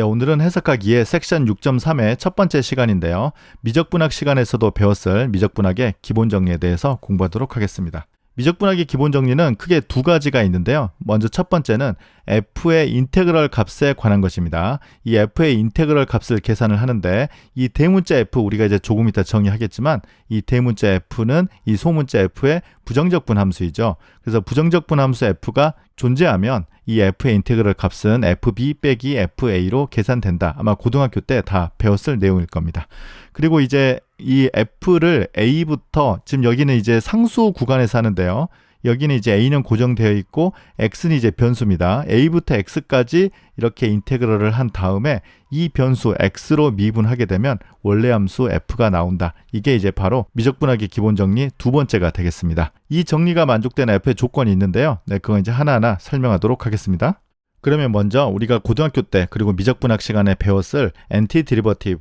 네, 오늘은 해석하기의 섹션 6.3의 첫 번째 시간인데요. 미적분학 시간에서도 배웠을 미적분학의 기본 정리에 대해서 공부하도록 하겠습니다. 미적분학의 기본 정리는 크게 두 가지가 있는데요. 먼저 첫 번째는 f의 인테그럴 값에 관한 것입니다. 이 f의 인테그럴 값을 계산을 하는데 이 대문자 f 우리가 이제 조금 이따 정의하겠지만 이 대문자 f는 이 소문자 f의 부정적 분 함수이죠. 그래서 부정적 분 함수 f가 존재하면 이 f의 인테그럴 값은 fb 빼기 fa로 계산된다. 아마 고등학교 때 다 배웠을 내용일 겁니다. 그리고 이제 이 f를 a부터 지금 여기는 이제 상수 구간에서 하는데요. 여기는 이제 a는 고정되어 있고 x는 이제 변수입니다. a부터 x까지 이렇게 인테그럴을 한 다음에 이 변수 x로 미분하게 되면 원래 함수 f가 나온다. 이게 이제 바로 미적분학의 기본 정리 두 번째가 되겠습니다. 이 정리가 만족되는 f의 조건이 있는데요. 네, 그건 이제 하나하나 설명하도록 하겠습니다. 그러면 먼저 우리가 고등학교 때 그리고 미적분학 시간에 배웠을 엔티 디리버티브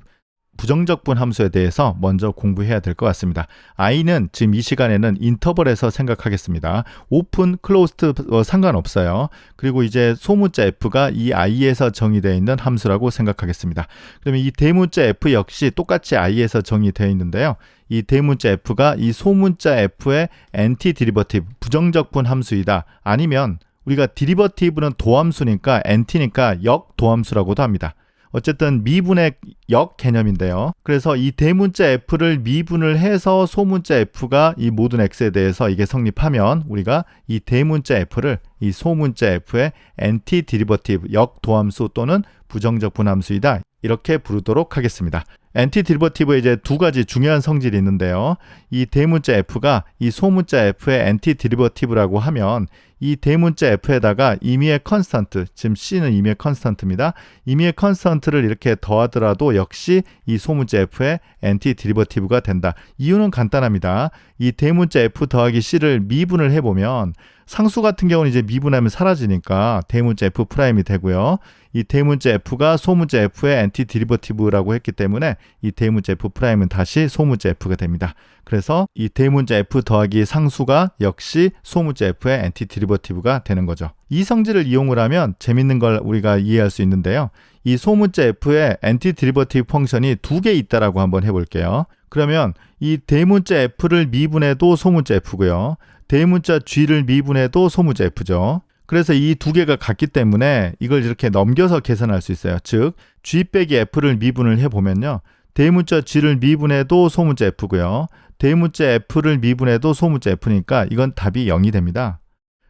부정적분 함수에 대해서 먼저 공부해야 될 것 같습니다. i는 지금 이 시간에는 인터벌에서 생각하겠습니다. 오픈, 클로스트 어, 상관없어요. 그리고 이제 소문자 f가 이 i에서 정의되어 있는 함수라고 생각하겠습니다. 그러면 이 대문자 f 역시 똑같이 i에서 정의되어 있는데요. 이 대문자 f가 이 소문자 f의 엔티 디리버티브 부정적분 함수이다. 아니면 우리가 디리버티브는 도함수니까 엔티니까 역도함수라고도 합니다. 어쨌든 미분의 역 개념인데요. 그래서 이 대문자 f를 미분을 해서 소문자 f가 이 모든 x에 대해서 이게 성립하면 우리가 이 대문자 f를 이 소문자 f의 엔티 디리버티브 역 도함수 또는 부정적 분함수이다. 이렇게 부르도록 하겠습니다. 엔티 디리버티브에 이제 두 가지 중요한 성질이 있는데요. 이 대문자 f가 이 소문자 f의 엔티 디리버티브라고 하면 이 대문자 f에다가 임의의 컨스턴트, 지금 c는 임의의 컨스턴트입니다. 임의의 컨스턴트를 이렇게 더하더라도 역시 이 소문자 f의 엔티 디리버티브가 된다. 이유는 간단합니다. 이 대문자 f 더하기 c를 미분을 해보면 상수 같은 경우는 이제 미분하면 사라지니까 대문자 f 프라임이 되고요. 이 대문자 f가 소문자 f의 엔티 디리버티브라고 했기 때문에 이 대문자 f 프라임은 다시 소문자 f가 됩니다. 그래서 이 대문자 f 더하기 상수가 역시 소문자 f의 엔티 디리버티브가 되는 거죠. 이 성질을 이용을 하면 재밌는 걸 우리가 이해할 수 있는데요. 이 소문자 f의 엔티 디리버티브 펑션이 두 개 있다라고 한번 해볼게요. 그러면 이 대문자 f를 미분해도 소문자 f고요. 대문자 g를 미분해도 소문자 f죠. 그래서 이 두 개가 같기 때문에 이걸 이렇게 넘겨서 계산할 수 있어요. 즉, g 빼기 f를 미분을 해보면요. 대문자 g를 미분해도 소문자 f고요. 대문자 f를 미분해도 소문자 f니까 이건 답이 0이 됩니다.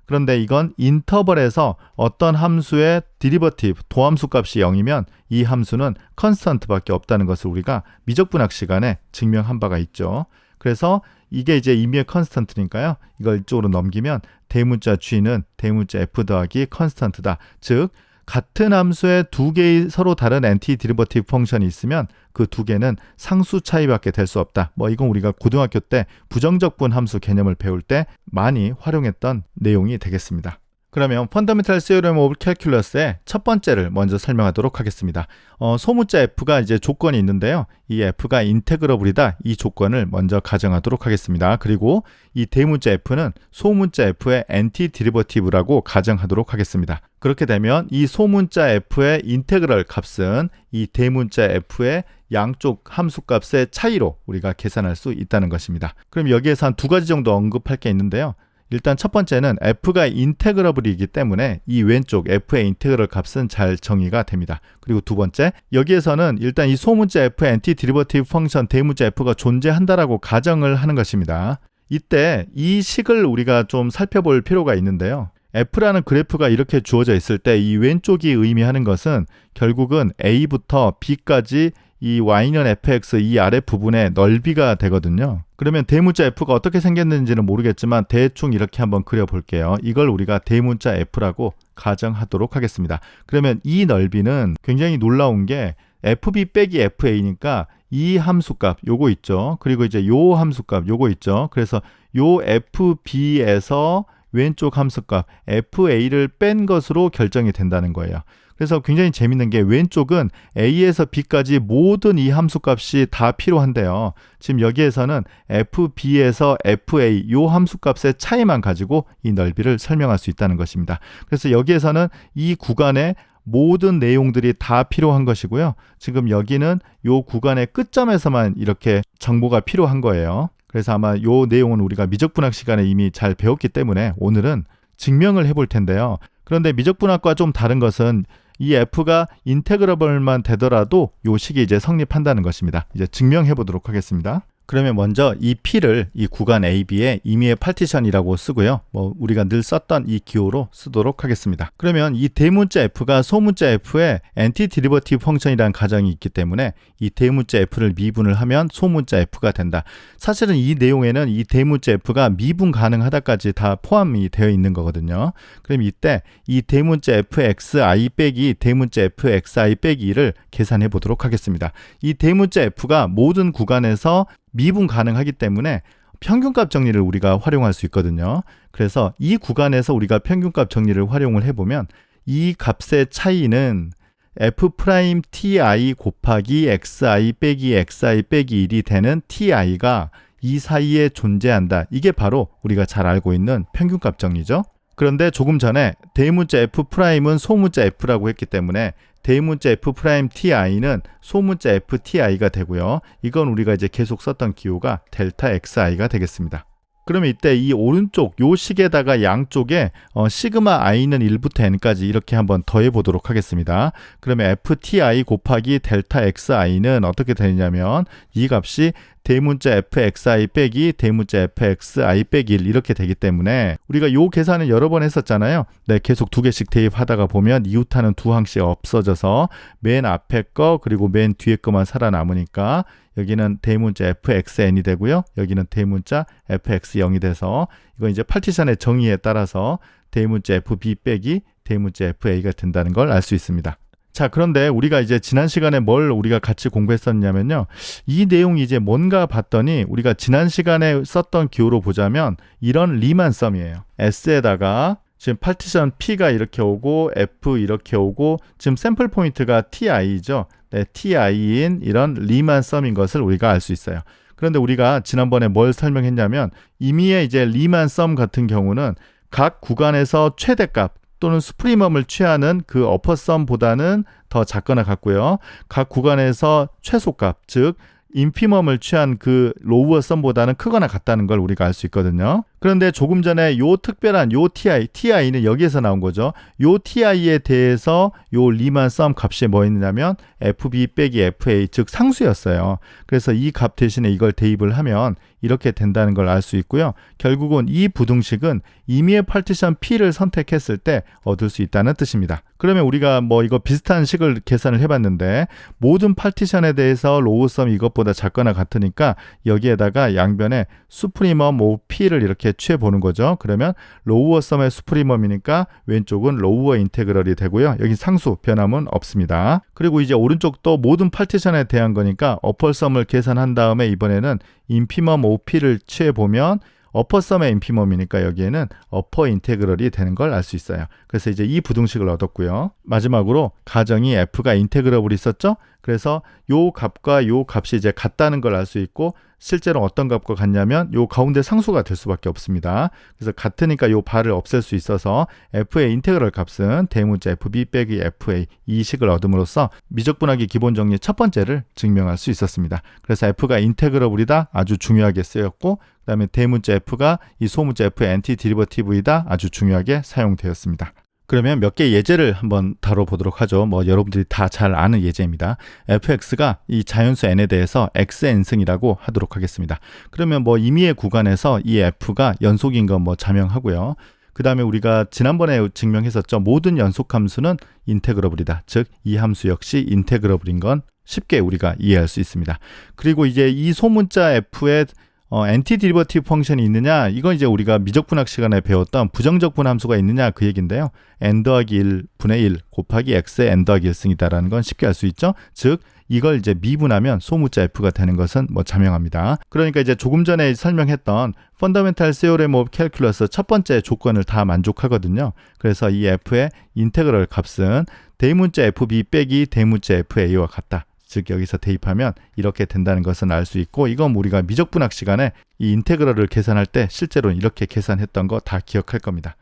그런데 이건 인터벌에서 어떤 함수의 디리버티브 도함수 값이 0이면 이 함수는 컨스턴트밖에 없다는 것을 우리가 미적분학 시간에 증명한 바가 있죠. 그래서 이게 이제 임의의 컨스턴트니까요. 이걸 이쪽으로 넘기면 대문자 g는 대문자 f 더하기 컨스턴트다. 즉 같은 함수에 두 개의 서로 다른 엔티 디리버티브 펑션이 있으면 그 두 개는 상수 차이밖에 될 수 없다. 뭐 이건 우리가 고등학교 때 부정적분 함수 개념을 배울 때 많이 활용했던 내용이 되겠습니다. 그러면 펀더멘탈 세오렘 오브 캘큘러스의 첫 번째를 먼저 설명하도록 하겠습니다. 어, 소문자 f가 이제 조건이 있는데요. 이 f가 인테그러블이다. 이 조건을 먼저 가정하도록 하겠습니다. 그리고 이 대문자 f는 소문자 f의 엔티 디리버티브라고 가정하도록 하겠습니다. 그렇게 되면 이 소문자 f의 인테그럴 값은 이 대문자 f의 양쪽 함수값의 차이로 우리가 계산할 수 있다는 것입니다. 그럼 여기에서 한 두 가지 정도 언급할 게 있는데요. 일단 첫 번째는 f가 인테그러블이기 때문에 이 왼쪽 f의 인테그럴 값은 잘 정의가 됩니다. 그리고 두 번째, 여기에서는 일단 이 소문자 f의 엔티 디리버티브 펑션 대문자 f가 존재한다라고 가정을 하는 것입니다. 이때 이 식을 우리가 좀 살펴볼 필요가 있는데요. F라는 그래프가 이렇게 주어져 있을 때 이 왼쪽이 의미하는 것은 결국은 A부터 B까지 이 y는 fx 이 아래 부분의 넓이가 되거든요. 그러면 대문자 f가 어떻게 생겼는지는 모르겠지만 대충 이렇게 한번 그려볼게요. 이걸 우리가 대문자 f라고 가정하도록 하겠습니다. 그러면 이 넓이는 굉장히 놀라운 게 fb 빼기 fa니까 이 함수값 요거 있죠. 그리고 이제 요 함수값 요거 있죠. 그래서 요 fb에서 왼쪽 함수값 fa를 뺀 것으로 결정이 된다는 거예요. 그래서 굉장히 재밌는 게 왼쪽은 a에서 b까지 모든 이 함수 값이 다 필요한데요. 지금 여기에서는 fb에서 fa 요 함수 값의 차이만 가지고 이 넓이를 설명할 수 있다는 것입니다. 그래서 여기에서는 이 구간에 모든 내용들이 다 필요한 것이고요. 지금 여기는 요 구간의 끝점에서만 이렇게 정보가 필요한 거예요. 그래서 아마 요 내용은 우리가 미적분학 시간에 이미 잘 배웠기 때문에 오늘은 증명을 해볼 텐데요. 그런데 미적분학과 좀 다른 것은 이 f가 인테그러블만 되더라도 요 식이 이제 성립한다는 것입니다. 이제 증명해 보도록 하겠습니다. 그러면 먼저 이 P를 이 구간 AB의 임의의 파티션이라고 쓰고요. 뭐 우리가 늘 썼던 이 기호로 쓰도록 하겠습니다. 그러면 이 대문자 F가 소문자 F의 엔티 디리버티브 펑션이라는 가정이 있기 때문에 이 대문자 F를 미분을 하면 소문자 F가 된다. 사실은 이 내용에는 이 대문자 F가 미분 가능하다까지 다 포함이 되어 있는 거거든요. 그럼 이때 이 대문자 Fxi 빼기 대문자 Fxi 빼기 1을 계산해 보도록 하겠습니다. 이 대문자 F가 모든 구간에서 미분 가능하기 때문에 평균값 정리를 우리가 활용할 수 있거든요. 그래서 이 구간에서 우리가 평균값 정리를 활용을 해보면 이 값의 차이는 f 프라임 ti 곱하기 xi 빼기 xi 빼기 1이 되는 ti가 이 사이에 존재한다. 이게 바로 우리가 잘 알고 있는 평균값 정리죠. 그런데 조금 전에 대문자 f 프라임은 소문자 f라고 했기 때문에 대문자 f 프라임 ti는 소문자 fti가 되고요. 이건 우리가 이제 계속 썼던 기호가 델타 xi가 되겠습니다. 그러면 이때 이 오른쪽 요 식에다가 양쪽에 어, 시그마 i는 1부터 n까지 이렇게 한번 더해 보도록 하겠습니다. 그러면 fti 곱하기 델타 xi는 어떻게 되냐면 이 값이 대문자 fxi 빼기 대문자 fxi 빼기 1 이렇게 되기 때문에 우리가 요 계산을 여러 번 했었잖아요. 네, 계속 두 개씩 대입하다가 보면 이웃하는 두 항씩 없어져서 맨 앞에 거 그리고 맨 뒤에 거만 살아남으니까 여기는 대문자 fxn이 되고요. 여기는 대문자 fx0이 돼서 이거 이제 파티션의 정의에 따라서 대문자 fb 빼기 대문자 fa가 된다는 걸 알 수 있습니다. 자, 그런데 우리가 이제 지난 시간에 뭘 우리가 같이 공부했었냐면요. 이 내용이 이제 뭔가 봤더니 우리가 지난 시간에 썼던 기호로 보자면 이런 리만 썸이에요. S에다가 지금 파티션 P가 이렇게 오고 F 이렇게 오고 지금 샘플 포인트가 TI죠. 네, TI인 이런 리만 썸인 것을 우리가 알 수 있어요. 그런데 우리가 지난번에 뭘 설명했냐면 이미의 이제 리만 썸 같은 경우는 각 구간에서 최대값 또는 스프리멈을 취하는 그 어퍼썸보다는 더 작거나 같고요. 각 구간에서 최소값, 즉 인피멈을 취한 그 로우어 썸보다는 크거나 같다는 걸 우리가 알 수 있거든요. 그런데 조금 전에 요 특별한 요 TI, TI는 여기에서 나온 거죠. 요 TI에 대해서 요 리만 썸 값이 뭐 있느냐면 FB 빼기 FA 즉 상수였어요. 그래서 이 값 대신에 이걸 대입을 하면 이렇게 된다는 걸 알 수 있고요. 결국은 이 부등식은 임의의 파티션 P를 선택했을 때 얻을 수 있다는 뜻입니다. 그러면 우리가 뭐 이거 비슷한 식을 계산을 해봤는데 모든 파티션에 대해서 로우 썸 이것보다 작거나 같으니까 여기에다가 양변에 수프리멈 OP를 이렇게 취해 보는 거죠. 그러면 로우어 썸의 수프리멈이니까 왼쪽은 로우어 인테그럴이 되고요. 여기 상수 변함은 없습니다. 그리고 이제 오른쪽도 모든 파티션에 대한 거니까 어펄 썸을 계산한 다음에 이번에는 인피멈 OP를 취해 보면 어퍼썸의 인피멈이니까 여기에는 어퍼 인테그럴이 되는 걸 알 수 있어요. 그래서 이제 이 부등식을 얻었고요. 마지막으로 가정이 f가 인테그러블이 있었죠? 그래서 요 값과 요 값이 이제 같다는 걸 알 수 있고 실제로 어떤 값과 같냐면 요 가운데 상수가 될 수밖에 없습니다. 그래서 같으니까 요 발을 없앨 수 있어서 f의 인테그럴 값은 대문자 fb 빼기 fa 이 식을 얻음으로써 미적분하기 기본 정리 첫 번째를 증명할 수 있었습니다. 그래서 f가 인테그러블이다 아주 중요하게 쓰였고 그다음에 대문자 f가 이 소문자 f의 엔티 디리버티브이다 아주 중요하게 사용되었습니다. 그러면 몇 개 예제를 한번 다뤄보도록 하죠. 뭐 여러분들이 다 잘 아는 예제입니다. fx가 이 자연수 n에 대해서 xn승이라고 하도록 하겠습니다. 그러면 뭐 임의의 구간에서 이 f가 연속인 건 뭐 자명하고요. 그 다음에 우리가 지난번에 증명했었죠. 모든 연속 함수는 인테그러블이다. 즉, 이 함수 역시 인테그러블인 건 쉽게 우리가 이해할 수 있습니다. 그리고 이제 이 소문자 f의 어, 엔티 디리버티브 펑션이 있느냐? 이건 이제 우리가 미적분학 시간에 배웠던 부정적 분 함수가 있느냐 그 얘긴데요. n 더하기 1 분의 1 곱하기 x의 n 더하기 1승이다라는 건 쉽게 알 수 있죠. 즉 이걸 이제 미분하면 소문자 f가 되는 것은 뭐 자명합니다. 그러니까 이제 조금 전에 설명했던 펀더멘탈 세오레모 오브 캘큘러스 첫 번째 조건을 다 만족하거든요. 그래서 이 f의 인테그럴 값은 대문자 fb 빼기 대문자 fa와 같다. 즉 여기서 대입하면 이렇게 된다는 것은 알 수 있고 이건 우리가 미적분학 시간에 이 인테그럴을 계산할 때 실제로 이렇게 계산했던 거 다 기억할 겁니다.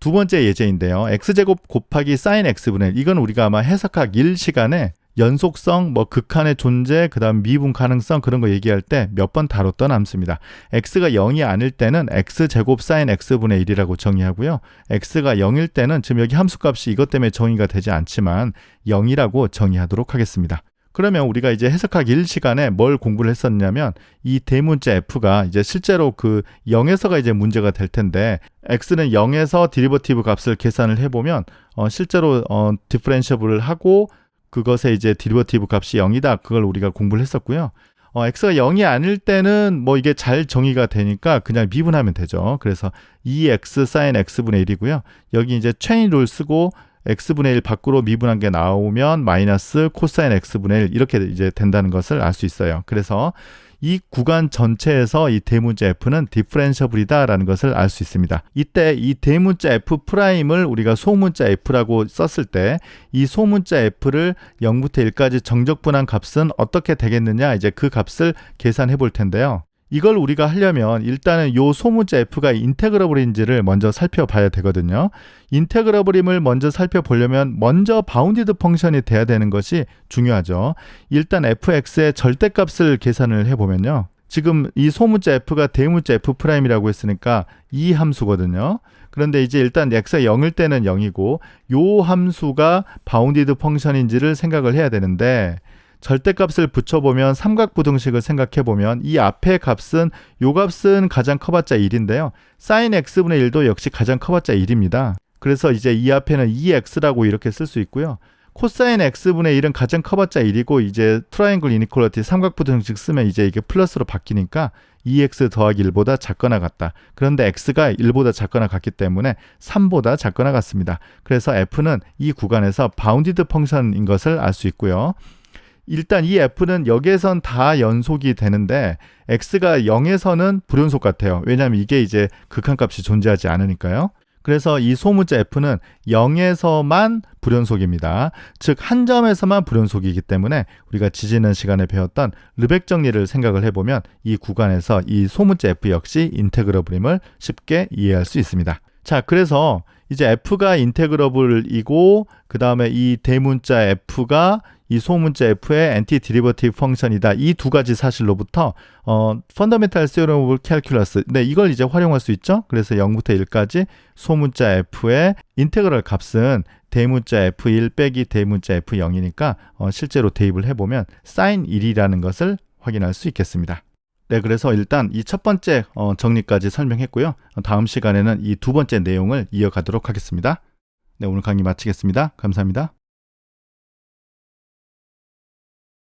두 번째 예제인데요. x제곱 곱하기 sin x분의 1. 이건 우리가 아마 해석학 1 시간에 연속성, 뭐 극한의 존재, 그 다음 미분 가능성 그런 거 얘기할 때 몇 번 다뤘던 함수입니다. x가 0이 아닐 때는 x 제곱 sin x분의 1이라고 정의하고요. x가 0일 때는 지금 여기 함수값이 이것 때문에 정의가 되지 않지만 0이라고 정의하도록 하겠습니다. 그러면 우리가 이제 해석학 1 시간에 뭘 공부를 했었냐면 이 대문자 f가 이제 실제로 그 0에서가 이제 문제가 될 텐데 x는 0에서 디리버티브 값을 계산을 해보면 어 실제로 어 디퍼렌셔블을 하고 그것에 이제 디리버티브 값이 0이다. 그걸 우리가 공부를 했었고요. 어, x가 0이 아닐 때는 뭐 이게 잘 정의가 되니까 그냥 미분하면 되죠. 그래서 2x sin x분의 1이고요. 여기 이제 체인 룰 쓰고 x분의 1 밖으로 미분한 게 나오면 마이너스 코사인 x분의 1 이렇게 이제 된다는 것을 알 수 있어요. 그래서 이 구간 전체에서 이 대문자 f는 디퍼렌셔블이다라는 것을 알 수 있습니다. 이때 이 대문자 f 프라임을 우리가 소문자 f라고 썼을 때 이 소문자 f를 0부터 1까지 정적분한 값은 어떻게 되겠느냐 이제 그 값을 계산해 볼 텐데요. 이걸 우리가 하려면 일단은 요 소문자 f가 인테그러블인지를 먼저 살펴봐야 되거든요. 인테그러블임을 먼저 살펴보려면 먼저 바운디드 펑션이 돼야 되는 것이 중요하죠. 일단 fx의 절대값을 계산을 해보면요. 지금 이 소문자 f가 대문자 f 프라임이라고 했으니까 이 함수거든요. 그런데 이제 일단 x가 0일 때는 0이고 요 함수가 바운디드 펑션인지를 생각을 해야 되는데 절대값을 붙여보면 삼각부등식을 생각해보면 이 앞에 값은 요 값은 가장 커봤자 1인데요. sin x분의 1도 역시 가장 커봤자 1입니다. 그래서 이제 이 앞에는 2x라고 이렇게 쓸 수 있고요. 코사인 x분의 1은 가장 커봤자 1이고 이제 트라이앵글 이니퀄리티 삼각부등식 쓰면 이제 이게 플러스로 바뀌니까 2x 더하기 1보다 작거나 같다. 그런데 x가 1보다 작거나 같기 때문에 3보다 작거나 같습니다. 그래서 f는 이 구간에서 바운디드 펑션인 것을 알 수 있고요. 일단 이 f는 여기에선 다 연속이 되는데 x가 0에서는 불연속 같아요. 왜냐하면 이게 이제 극한값이 존재하지 않으니까요. 그래서 이 소문자 f는 0에서만 불연속입니다. 즉 한 점에서만 불연속이기 때문에 우리가 지지난 시간에 배웠던 르벡 정리를 생각을 해보면 이 구간에서 이 소문자 f 역시 인테그러블임을 쉽게 이해할 수 있습니다. 자, 그래서 이제 f가 인테그러블이고 그 다음에 이 대문자 f가 이 소문자 f의 엔티 디리버티브 펑션이다. 이 두 가지 사실로부터 어 펀더멘탈 세어럼 오브 캘큘러스. 네, 이걸 이제 활용할 수 있죠. 그래서 0부터 1까지 소문자 f의 인테그럴 값은 대문자 f1 빼기 대문자 f0이니까 어, 실제로 대입을 해 보면 sin 1이라는 것을 확인할 수 있겠습니다. 네, 그래서 일단 이 첫 번째 어, 정리까지 설명했고요. 다음 시간에는 이 두 번째 내용을 이어가도록 하겠습니다. 네, 오늘 강의 마치겠습니다. 감사합니다.